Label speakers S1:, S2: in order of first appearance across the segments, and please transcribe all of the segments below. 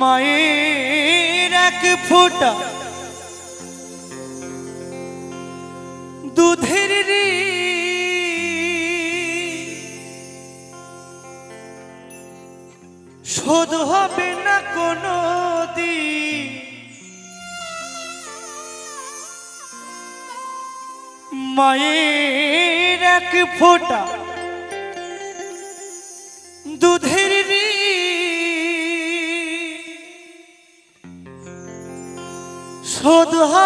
S1: মায়ের এক ফোঁটা দুধের রে। শোধ হবে না কোনো দিন। মায়ের এক ফোঁটা দুধের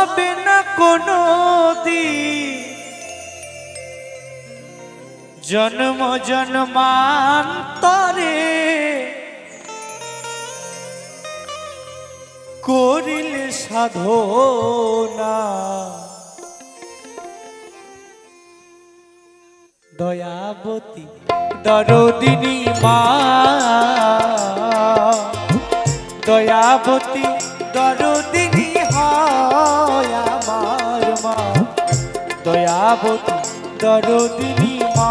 S1: হবে না কোনো জন্ম জন্মান্তরে করিলে সাধনা। দয়াবতী দরদিনী মা। দয়াবতী দরদিনী হয় আমার মা। দয়াবতী দরদিনী মা।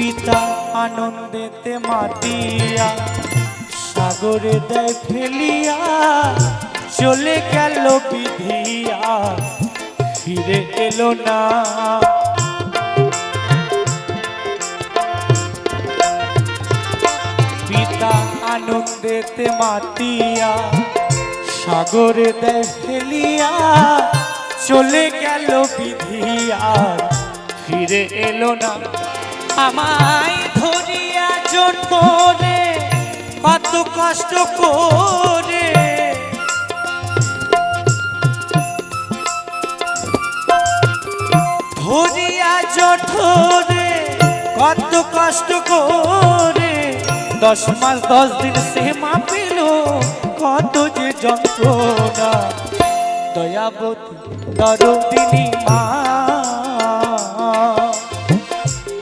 S1: পিতা আনন্দেতে মাতিয়া, সাগরে দেয় ফেলিয়া, চলে গেল বিধিয়া, ফিরে এলো না। পিতা আনন্দেতে মাতিয়া, সাগরে দেয় ফেলিয়া, চলে গেল বিধিয়া, ফিরে এলো না। আমায় ধরিয়া জন্ম রে, কত কষ্ট করে। ধরিয়া জঠরে কত কষ্ট করে। দশ মাস, দশ দিন সে মা পেল কত যে যন্ত্রণা। দয়াবতী দরদিনী মা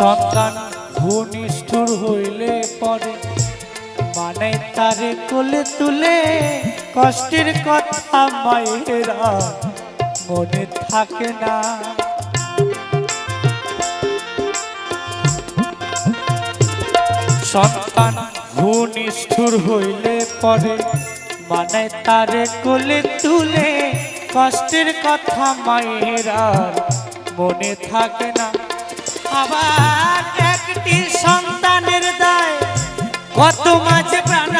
S1: মা নিষ্ঠুর হইলে পরে। মানে তারে কোলে তুলে, কষ্টের কথা মায়েরা মনে থাকে না। সন্তান ভূনিষ্ঠুর হইলে পরে। মানে তারে কোলে তুলে, কষ্টের কথা মায়েরা মনে থাকে না। আবার একটি সন্তানের দায়, কত মাঝে প্রাণ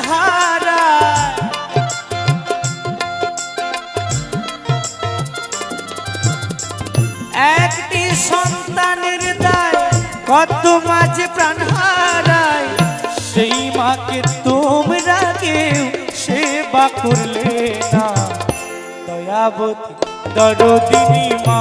S1: একটি সন্তানের দায়, কত মাঝে প্রাণ হারায়। সেই মাকে তোমরা কেউ সেবা করলে না। দয়াবতী দরদিনী মা।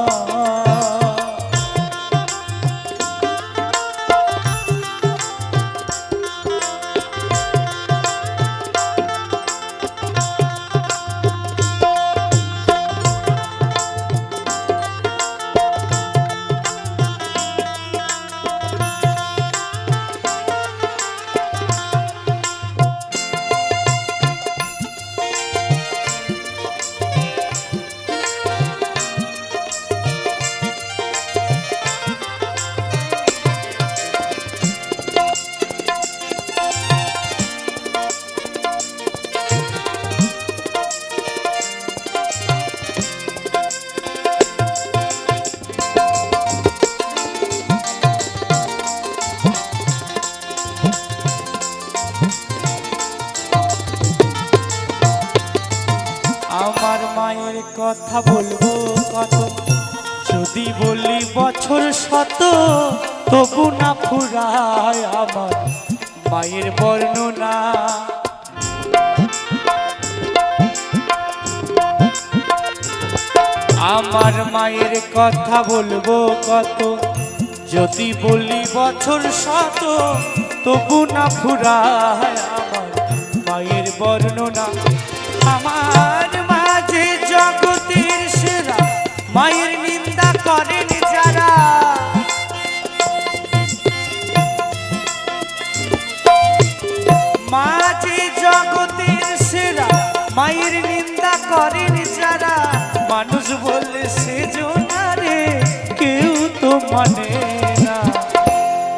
S1: মায়ের কথা বলব কত? যদি বলি বছর শত, তবু না ফুরায় আমার মায়ের বর্ণনা। আমার মায়ের কথা বলব কত? যদি বলি বছর শত, তবু না ফুরায় আমার মায়ের বর্ণনা। আমার মায়ের নিন্দা করেন যারা। মাঝে জগতের সেরা, মায়ের নিন্দা করেন যারা। মানুষ বললে সে জোনারে কেউ তো মানে না।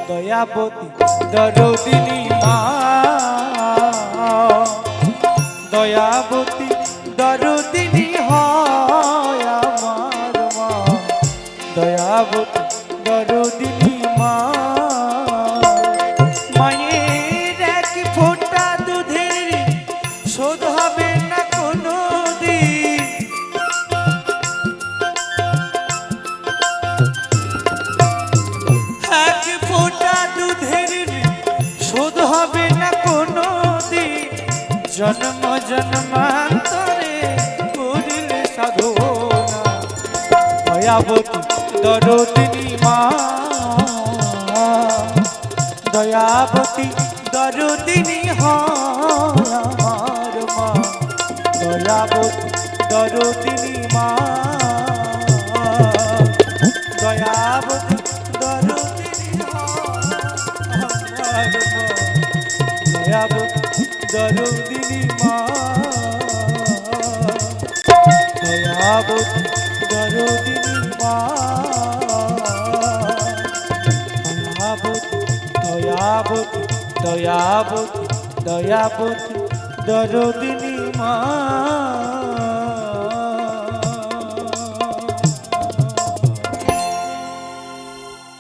S1: দয়াবতী দরদিনী মা দয়াবতী দরদিনী হয় জন্ম, জন্মান্তরে করিলে সাধনা। দয়াবতী দরদিনী মা। দয়াবতী দরদিনী আমার মা। দয়াবতী দরদিনী মা। দয়াবতী দরদিনী আমার মা। দয়াবতী দরদিনী মা। দয়াবতী দরদিনী মা। দয়াবতী দয়াবতী দয়াবতী দয়াবতী দরদিনী মা।